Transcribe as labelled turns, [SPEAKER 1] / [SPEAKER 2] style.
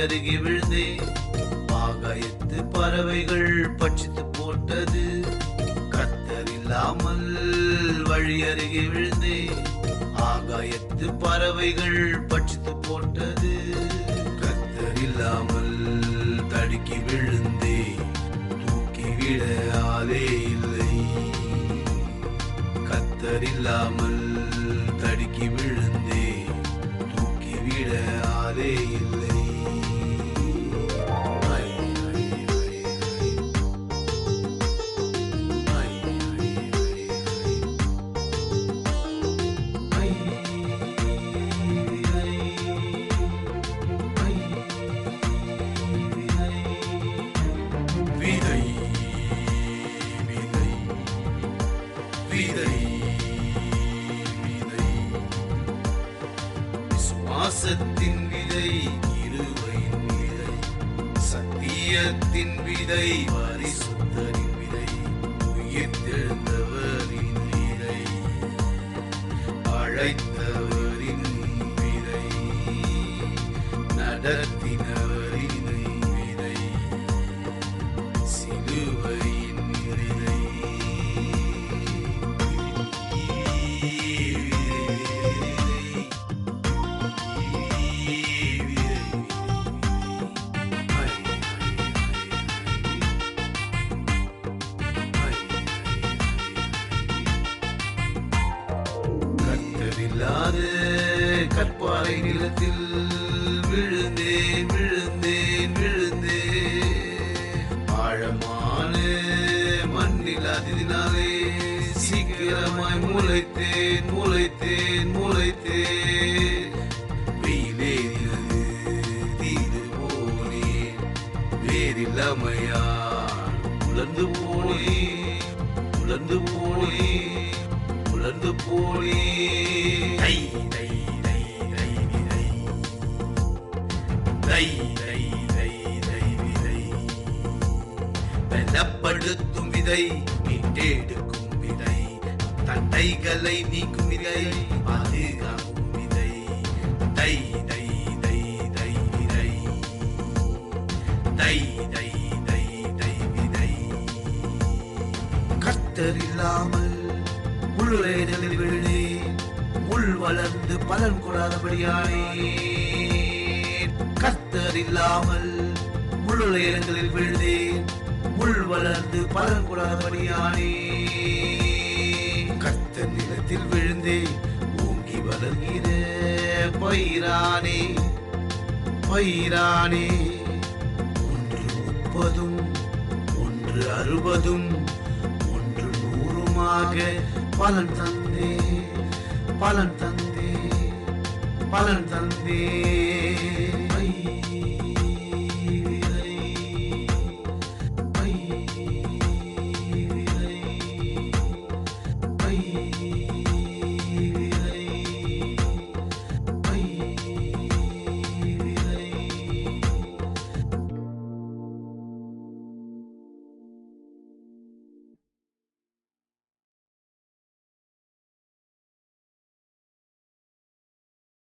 [SPEAKER 1] அருகே விழுந்தேன். ஆகாயத்து பறவைகள் பட்சித்து போட்டது. கத்தர் இல்லாமல் வழி அருகே விழுந்தேன். ஆகாயத்து பறவைகள் பட்சித்து போட்டது. கத்தர் இல்லாமல் தடுக்கி விழுந்தே தூக்கி விட ஆளே இல்லை. கத்தர் இல்லாமல் விசுவாசத்தின் விதை இருவையின் விதை. சத்தியத்தின் விதை பரிசுத்தரின் விதை. உயிர்த்தெழுந்தவரின் விதை. அழைத்தவரின் விதை. நடத்தின கத்தரில்லாத கற்பாறை நிலத்தில் விழுந்தேன் விழுந்தேன் விழுந்தேன் ஆழமான மண்ணில் அதினாலே சீக்கிரமாய் முளைத்தேன் முளைத்தேன் முளைத்தேன். வெயிலேறினது தீது போனேன் வேறில்லாமையால் உலர்ந்து போனேன் உலர்ந்து போனேன் உலர்ந்து போனேன் தை தை தை தை விதை தை தை தை தை விதை பலப்படுத்தும் விதை மீட்டெடுக்கும் விதை தண்டைகளை நீக்கும் விதை பாதுகாக்கும் விதை தை தை தை தை விதை தை தை தை தை விதை இல்லாமல் முள்வேதலில் விழுந்தேன் முள் வளர்ந்து பலன் கொடாதபடியானே கர்த்தர் இல்லாமல் முள்ளுயரங்களில் விழுந்தேன் முள் வளர்ந்து பலன் கொடாதபடியானே கர்த்தர் நிலத்தில் விழுந்தே ஓங்கி வளர்கிற பயிரானே பயிரானே. ஒன்று முப்பதும் ஒன்று அறுபதும் ஒன்று நூறுமாக பலன் தந்தே பலன் தந்தே பலன் தந்தே. ஐ,